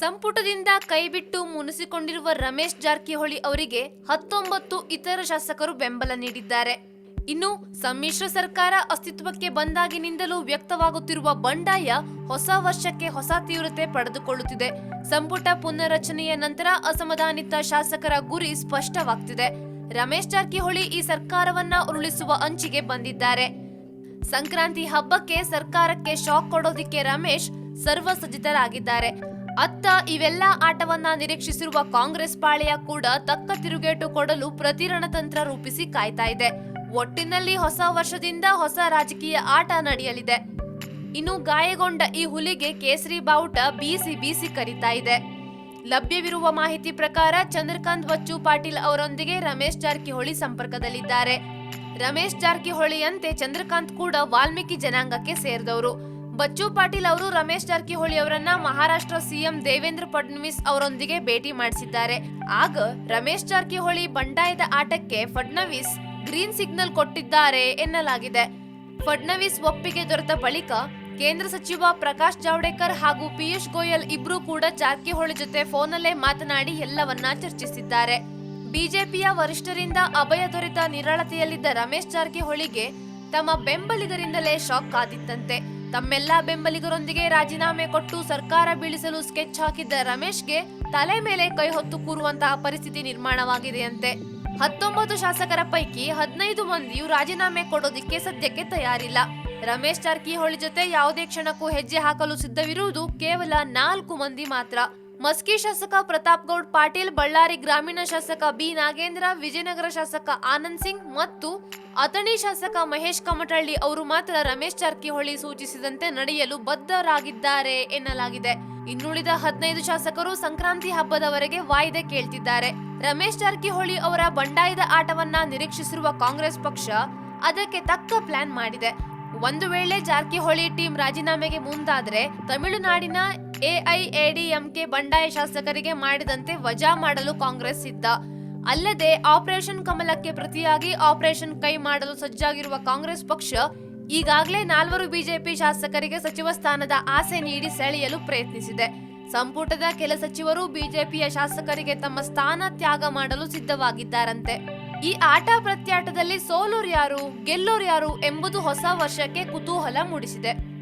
ಸಂಪುಟದಿಂದ ಕೈಬಿಟ್ಟು ಮುನಿಸಿಕೊಂಡಿರುವ ರಮೇಶ್ ಜಾರಕಿಹೊಳಿ ಅವರಿಗೆ ಹತ್ತೊಂಬತ್ತು ಇತರ ಶಾಸಕರು ಬೆಂಬಲ ನೀಡಿದ್ದಾರೆ. ಇನ್ನು ಸಮ್ಮಿಶ್ರ ಸರ್ಕಾರ ಅಸ್ತಿತ್ವಕ್ಕೆ ಬಂದಾಗಿನಿಂದಲೂ ವ್ಯಕ್ತವಾಗುತ್ತಿರುವ ಬಂಡಾಯ ಹೊಸ ವರ್ಷಕ್ಕೆ ಹೊಸ ತೀವ್ರತೆ ಪಡೆದುಕೊಳ್ಳುತ್ತಿದೆ. ಸಂಪುಟ ಪುನರ್ರಚನೆಯ ನಂತರ ಅಸಮಾಧಾನಿತ ಶಾಸಕರ ಗುರಿ ಸ್ಪಷ್ಟವಾಗ್ತಿದೆ. ರಮೇಶ್ ಜಾರಕಿಹೊಳಿ ಈ ಸರ್ಕಾರವನ್ನ ಉರುಳಿಸುವ ಅಂಚಿಗೆ ಬಂದಿದ್ದಾರೆ. ಸಂಕ್ರಾಂತಿ ಹಬ್ಬಕ್ಕೆ ಸರ್ಕಾರಕ್ಕೆ ಶಾಕ್ ಕೊಡೋದಿಕ್ಕೆ ರಮೇಶ್ ಸರ್ವಸಜ್ಜಿತರಾಗಿದ್ದಾರೆ. ಅತ್ತ ಇವೆಲ್ಲ ಆಟವನ್ನ ನಿರೀಕ್ಷಿಸಿರುವ ಕಾಂಗ್ರೆಸ್ ಪಾಳೆಯ ಕೂಡ ತಕ್ಕ ತಿರುಗೇಟು ಕೊಡಲು ಪ್ರತಿರಣತಂತ್ರ ರೂಪಿಸಿ ಕಾಯ್ತಾ ಇದೆ. ಒಟ್ಟಿನಲ್ಲಿ ಹೊಸ ವರ್ಷದಿಂದ ಹೊಸ ರಾಜಕೀಯ ಆಟ ನಡೆಯಲಿದೆ. ಇನ್ನು ಗಾಯಗೊಂಡ ಈ ಹುಲಿಗೆ ಕೇಸರಿ ಬಾವುಟ ಬೀಸಿ ಬೀಸಿ ಕರೀತಾ ಇದೆ. ಲಭ್ಯವಿರುವ ಮಾಹಿತಿ ಪ್ರಕಾರ ಚಂದ್ರಕಾಂತ್ ಬಚ್ಚು ಪಾಟೀಲ್ ಅವರೊಂದಿಗೆ ರಮೇಶ್ ಜಾರಕಿಹೊಳಿ ಸಂಪರ್ಕದಲ್ಲಿದ್ದಾರೆ. ರಮೇಶ್ ಜಾರಕಿಹೊಳಿಯಂತೆ ಚಂದ್ರಕಾಂತ್ ಕೂಡ ವಾಲ್ಮೀಕಿ ಜನಾಂಗಕ್ಕೆ ಸೇರಿದವರು. ಬಚ್ಚು ಪಾಟೀಲ್ ಅವರು ರಮೇಶ್ ಜಾರಕಿಹೊಳಿ ಅವರನ್ನ ಮಹಾರಾಷ್ಟ್ರ ಸಿಎಂ ದೇವೇಂದ್ರ ಫಡ್ನವೀಸ್ ಅವರೊಂದಿಗೆ ಭೇಟಿ ಮಾಡಿಸಿದ್ದಾರೆ. ಆಗ ರಮೇಶ್ ಜಾರಕಿಹೊಳಿ ಬಂಡಾಯದ ಆಟಕ್ಕೆ ಫಡ್ನವೀಸ್ ಗ್ರೀನ್ ಸಿಗ್ನಲ್ ಕೊಟ್ಟಿದ್ದಾರೆ ಎನ್ನಲಾಗಿದೆ. ಫಡ್ನವೀಸ್ ಒಪ್ಪಿಗೆ ದೊರೆತ ಬಳಿಕ ಕೇಂದ್ರ ಸಚಿವ ಪ್ರಕಾಶ್ ಜಾವಡೇಕರ್ ಹಾಗೂ ಪಿಯೂಷ್ ಗೋಯಲ್ ಇಬ್ರು ಕೂಡ ಜಾರಕಿಹೊಳಿ ಜೊತೆ ಫೋನಲ್ಲೇ ಮಾತನಾಡಿ ಎಲ್ಲವನ್ನ ಚರ್ಚಿಸಿದ್ದಾರೆ. ಬಿಜೆಪಿಯ ವರಿಷ್ಠರಿಂದ ಅಭಯ ದೊರೆತ ನಿರಾಳತೆಯಲ್ಲಿದ್ದ ರಮೇಶ್ ಜಾರಕಿಹೊಳಿಗೆ ತಮ್ಮ ಬೆಂಬಲಿಗರಿಂದಲೇ ಶಾಕ್ ಆದಿತ್ತಂತೆ. ತಮ್ಮೆಲ್ಲ ಬೆಂಬಲಿಗರೊಂದಿಗೆ ರಾಜೀನಾಮೆ ಕೊಟ್ಟು ಸರ್ಕಾರ ಬೀಳಿಸಲು ಸ್ಕೆಚ್ ಹಾಕಿದ್ದ ರಮೇಶ್ಗೆ ತಲೆ ಮೇಲೆ ಕೈ ಹೊತ್ತು ಕೂರುವಂತಹ ಪರಿಸ್ಥಿತಿ ನಿರ್ಮಾಣವಾಗಿದೆಯಂತೆ. ಹತ್ತೊಂಬತ್ತು ಶಾಸಕರ ಪೈಕಿ ಹದಿನೈದು ಮಂದಿಯು ರಾಜೀನಾಮೆ ಕೊಡೋದಿಕ್ಕೆ ಸದ್ಯಕ್ಕೆ ತಯಾರಿಲ್ಲ. ರಮೇಶ್ ಜಾರಕಿಹೊಳಿ ಜೊತೆ ಯಾವುದೇ ಕ್ಷಣಕ್ಕೂ ಹೆಜ್ಜೆ ಹಾಕಲು ಸಿದ್ಧವಿರುವುದು ಕೇವಲ ನಾಲ್ಕು ಮಂದಿ ಮಾತ್ರ. ಮಸ್ಕಿ ಶಾಸಕ ಪ್ರತಾಪ್ ಗೌಡ್, ಪಾಟೀಲ್ ಬಳ್ಳಾರಿ ಗ್ರಾಮೀಣ ಶಾಸಕ ಬಿ ನಾಗೇಂದ್ರ, ವಿಜಯನಗರ ಶಾಸಕ ಆನಂದ್ ಸಿಂಗ್ ಮತ್ತು ಅಥಣಿ ಶಾಸಕ ಮಹೇಶ್ ಕಮಟಳ್ಳಿ ಅವರು ಮಾತ್ರ ರಮೇಶ್ ಜಾರಕಿಹೊಳಿ ಸೂಚಿಸಿದಂತೆ ನಡೆಯಲು ಬದ್ಧರಾಗಿದ್ದಾರೆ ಎನ್ನಲಾಗಿದೆ. ಇನ್ನುಳಿದ ಹದಿನೈದು ಶಾಸಕರು ಸಂಕ್ರಾಂತಿ ಹಬ್ಬದವರೆಗೆ ವಾಯ್ದೆ ಕೇಳ್ತಿದ್ದಾರೆ. ರಮೇಶ್ ಜಾರಕಿಹೊಳಿ ಅವರ ಬಂಡಾಯದ ಆಟವನ್ನ ನಿರೀಕ್ಷಿಸಿರುವ ಕಾಂಗ್ರೆಸ್ ಪಕ್ಷ ಅದಕ್ಕೆ ತಕ್ಕ ಪ್ಲಾನ್ ಮಾಡಿದೆ. ಒಂದು ವೇಳೆ ಜಾರಕಿಹೊಳಿ ಟೀಮ್ ರಾಜೀನಾಮೆಗೆ ಮುಂದಾದ್ರೆ ತಮಿಳುನಾಡಿನ ಎಐಎಡಿಎಂಕೆ ಬಂಡಾಯ ಶಾಸಕರಿಗೆ ಮಾಡಿದಂತೆ ವಜಾ ಮಾಡಲು ಕಾಂಗ್ರೆಸ್ ಸಿದ್ಧ. ಅಲ್ಲದೆ ಆಪರೇಷನ್ ಕಮಲಕ್ಕೆ ಪ್ರತಿಯಾಗಿ ಆಪರೇಷನ್ ಕೈ ಮಾಡಲು ಸಜ್ಜಾಗಿರುವ ಕಾಂಗ್ರೆಸ್ ಪಕ್ಷ ಈಗಾಗಲೇ ನಾಲ್ವರು ಬಿಜೆಪಿ ಶಾಸಕರಿಗೆ ಸಚಿವ ಸ್ಥಾನದ ಆಸೆ ನೀಡಿ ಸೆಳೆಯಲು ಪ್ರಯತ್ನಿಸಿದೆ. ಸಂಪುಟದ ಕೆಲ ಸಚಿವರು ಬಿಜೆಪಿಯ ಶಾಸಕರಿಗೆ ತಮ್ಮ ಸ್ಥಾನ ತ್ಯಾಗ ಮಾಡಲು ಸಿದ್ಧವಾಗಿದ್ದಾರಂತೆ. ಈ ಆಟ ಪ್ರತ್ಯಾಟದಲ್ಲಿ ಸೋಲೋರು ಯಾರು ಗೆಲ್ಲೋರು ಯಾರು ಎಂಬುದು ಹೊಸ ವರ್ಷಕ್ಕೆ ಕುತೂಹಲ ಮೂಡಿಸಿದೆ.